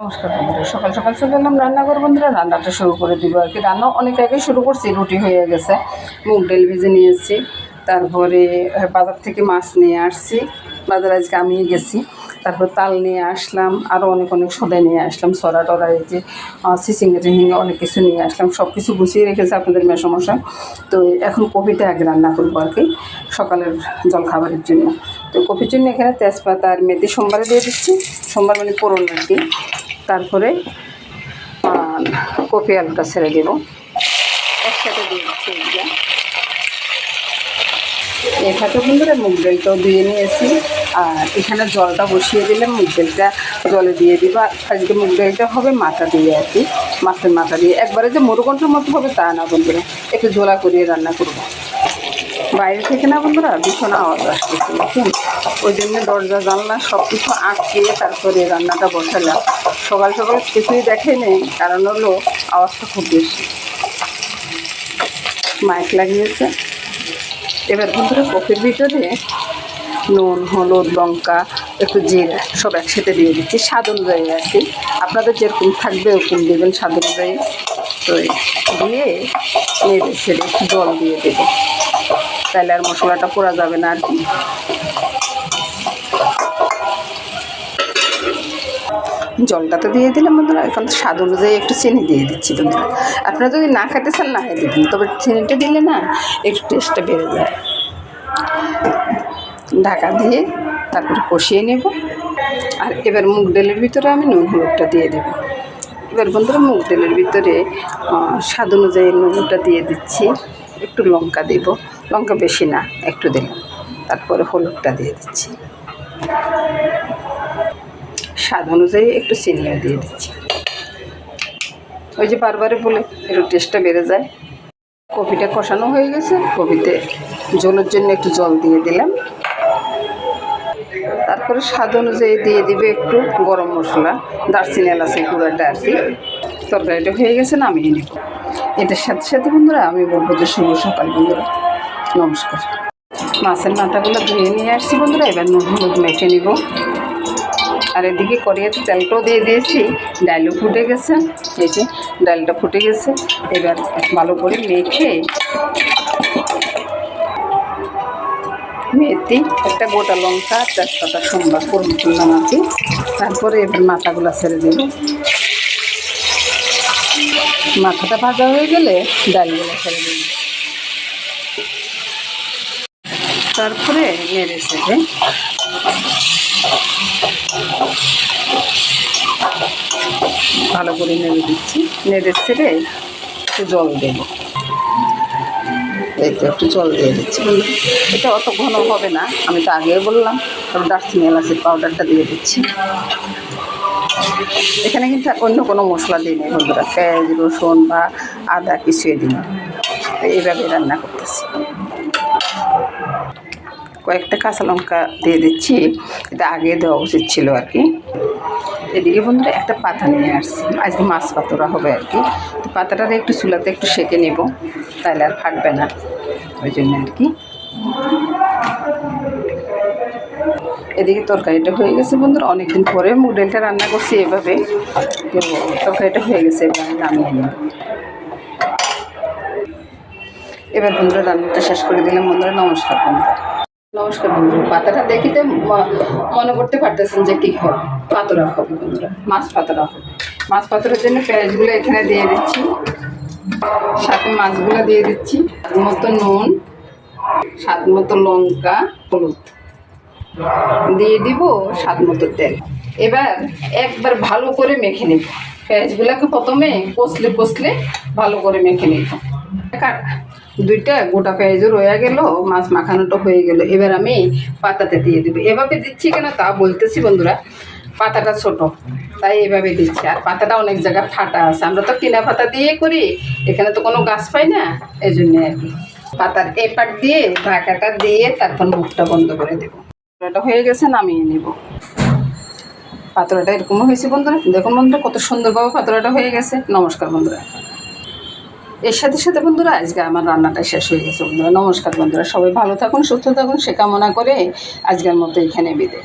নমস্কার বন্ধুরা, সকাল সকাল চলে এলাম রান্নাঘর। বন্ধুরা, রান্নাটা শুরু করে দিব আর কি। রান্না অনেক আগে শুরু করছি, রুটি হয়ে গেছে। মুগ ডেল ভেজে নিয়ে এসেছি তারপরে বাজার থেকে মাছ নিয়ে আসছি। বাজার আজকে আমি গেছি। তারপর তাল নিয়ে আসলাম আরও অনেক অনেক সদাই নিয়ে আসলাম, সরা টরা, এই যে সিসিঙ্গা অনেক কিছু নিয়ে আসলাম। সব কিছু গুছিয়ে রেখেছে আপনাদের মেসমশাই। তো এখন কপিটা আগে রান্না করব আর কি, সকালের জলখাবারের জন্য। তো কপির জন্য এখানে তেজপাতা আর মেথি সোমবারে দিয়ে দিচ্ছি। সোমবার মানে করুন আর কি। তারপরে কপি আলুটা ছেড়ে দেবো। একসাথে দিয়ে দিচ্ছি এইটা এখানে বন্ধুরা মুগ ডালটাও দিয়ে নিয়েছি। আর এখানে জলটা বসিয়ে দিলে মুগ ডালটা জলে দিয়ে দিব। আজকে মুগ ডালটা হবে মাথা দিয়ে আর কি, মাছের মাথা দিয়ে। একবারে যে মুরগন্টের মতো হবে তা না বন্ধুরা, একটু জোলা করিয়ে রান্না করব। বাইরে থেকে না বন্ধুরা, ভীষণ আওয়াজ আসতেছে ওই জন্য দরজা, জানলা সব কিছু আটকিয়ে তারপরে রান্নাটা বসালাম। সকাল সকাল কিছুই দেখে নেই, কারণ হলো আওয়াজটা খুব বেশি। মাইক লাগিয়েছে। এবার বন্ধুরা, কফির ভিতরে নুন, হলুদ, লঙ্কা, একটু জিরা, সব একসাথে দিয়ে দিচ্ছি। স্বাদ অনুযায়ী আর কি। আপনাদের যেরকম থাকবে ওরকম দেবেন স্বাদ অনুযায়ী। তো দিয়ে নেড়ে ছেড়ে জল দিয়ে দেবে। তাহলে আর মশলাটা পোড়া যাবে না আর কি। জলটা তো দিয়ে দিলাম বন্ধুরা, এখন তো স্বাদ অনুযায়ী একটু চিনি দিয়ে দিচ্ছি বন্ধুরা। আপনারা যদি না খেতে চান, না দেবেন তবে চিনিটা দিলে না একটু টেস্টটা বেড়ে যায়। ঢাকা দিয়ে তারপরে কষিয়ে নেব, আর এবার মুগ ডালের ভিতরে আমি নুন হলুদটা দিয়ে দেবো। এবার বন্ধুরা মুগ ডালের ভিতরে স্বাদ অনুযায়ী নুনটা দিয়ে দিচ্ছি, একটু লঙ্কা দেব। লঙ্কা বেশি না, একটু দিলাম তারপরে হলুদটা দিয়ে দিচ্ছি। স্বাদ অনুযায়ী একটু চিনিও দিয়ে দিচ্ছি। ওই যে বারবারে বলে, একটু টেস্টটা বেড়ে যায়। কপিটা কষানো হয়ে গেছে কপিতে জলের জন্য একটু জল দিয়ে দিলাম। তারপরে স্বাদ অনুযায়ী দিয়ে দিবে একটু গরম মশলা, দারচিনি এলাচি গুঁড়াটা আর কি। তরকারিটা হয়ে গেছে না নামিয়ে নিব। এটার সাথে সাথে বন্ধুরা, আমি বলব যে শুভ সকাল বন্ধুরা। নমস্কার। মাছের মাথাগুলো ধুয়ে নিয়ে আসছি বন্ধুরা, এবার নুন হলুদ মেখে নিব। আর এদিকে কড়িয়াতে তেলটাও দিয়ে দিয়েছি। ডালও ফুটে গেছে। এই যে ডালটা ফুটে গেছে। এবার ভালো করে মেখে মেথি, একটা গোটা লঙ্কা তেজপাতা সোমবার ফোড়ন করলাম কি তারপরে এবার মাথাগুলো ছেড়ে দেবো। মাথাটা ভাজা হয়ে গেলে ডালগুলো ছেড়ে দেবো। তারপরে নেড়ে ছেড়ে ভালো করে নেড়ে দিচ্ছি। নেড়ে ছেড়ে একটু জল দেবো। এই তো একটু জল দিয়ে দিচ্ছি। এটা অত ঘন হবে না, আমি তো আগেই বললাম তবে দারচিনি এলাচের পাউডারটা দিয়ে দিচ্ছি। এখানে কিন্তু অন্য কোনো মশলা দিই নেই বন্ধুরা, পেঁয়াজ, রসুন বা আদা কিছুই দিই না। এইভাবে রান্না করতেছি। কয়েকটা কাঁচা লঙ্কা দিয়ে দিচ্ছি, এটা আগে দেওয়া উচিত ছিল আর কি। এদিকে বন্ধুরা একটা পাতা নিয়ে আসছি। আজকে মাছ পাতরা হবে আর কি। তো পাতাটাতে একটু চুলাতে একটু সেঁকে নেব, তাহলে আর ফাটবে না। ওই জন্য আর কি। এদিকে তরকারিটা হয়ে গেছে বন্ধুরা, অনেকদিন পরে মুগ রান্না করছি এভাবে। তরকারিটা হয়ে গেছে, এবার নামিয়ে এবার বন্ধুরা রান্নাটা শেষ করে দিলাম। বন্ধুরা নমস্কার বন্ধুরা। নমস্কার বন্ধুরা। পাতাটা দেখিতে মনে করতে পারতেছেন যে কী হবে। পাতরা হবে বন্ধুরা। মাছ পাতরা হবে। মাছ পাতরার জন্য পেঁয়াজগুলো এখানে দিয়ে দিচ্ছি। সাথে মাছগুলো দিয়ে দিচ্ছি। স্বাদ মতো নুন, স্বাদ মতো লঙ্কা, হলুদ। দিয়ে দিব স্বাদ মতো তেল। এবার একবার ভালো করে মেখে নেব। পেঁয়াজগুলোকে প্রথমে কষলে কষলে ভালো করে মেখে নেব। দুইটা গোটা পেঁয়াজও রয়ে গেল, মাছ মাখানোটা হয়ে গেল। এবার আমি পাতাতে দিয়ে দেবো। এভাবে দিচ্ছি কেন তা বলতেছি বন্ধুরা, পাতাটা ছোট, তাই এভাবে দিচ্ছি। আর পাতাটা অনেক জায়গায় ফাটা আছে। আমরা তো কিনা পাতা দিয়ে করি, এখানে তো কোনো গাছ পাই না এই জন্যে আর কি। পাতার এপাট দিয়ে, ঢাকাটা দিয়ে তারপর মুখটা বন্ধ করে দেবো। পাতলাটা হয়ে গেছে, নামিয়ে নেব। পাতলাটা এরকমও হয়েছে বন্ধুরা। দেখুন বন্ধুরা, কত সুন্দরভাবে পাতলাটা হয়ে গেছে। নমস্কার বন্ধুরা। এর সাথে সাথে বন্ধুরা, আজকে আমার রান্নাটা শেষ হয়ে গেছে বন্ধুরা। নমস্কার বন্ধুরা, সবাই ভালো থাকুন, সুস্থ থাকুন, সে কামনা করে আজকের মতো এখানে বিদে